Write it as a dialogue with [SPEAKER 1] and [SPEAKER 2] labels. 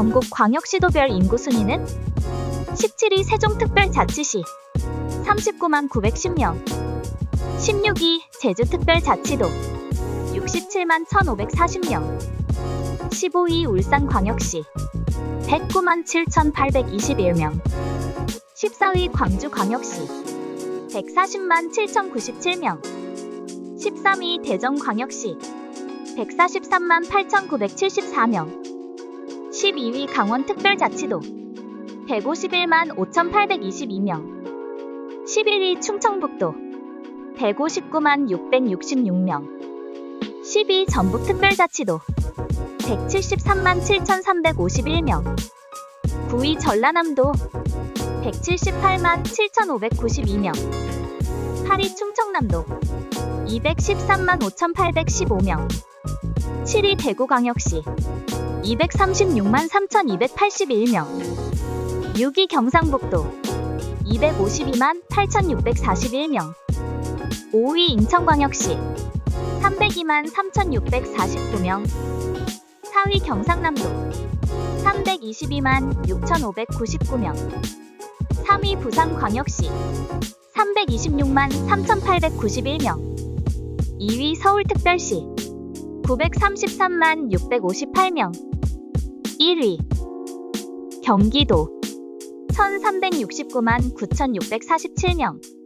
[SPEAKER 1] 전국 광역시도별 인구 순위는 17위 세종특별자치시 39만 910명 16위 제주특별자치도 67만 1540명 15위 울산광역시 109만 7821명 14위 광주광역시 140만 7097명 13위 대전광역시 143만 8974명 12위 강원특별자치도 151만 5822명. 11위 충청북도 159만 666명. 10위 전북특별자치도 173만 7351명. 9위 전라남도 178만 7592명. 8위 충청남도 213만 5815명. 7위 대구광역시 236만 3281명. 6위 경상북도 252만 8641명. 5위 인천광역시 302만 3649명. 4위 경상남도 322만 6599명. 3위 부산광역시 326만 3891명. 2위 서울특별시 933만 658명 1위. 경기도 1369만 9647명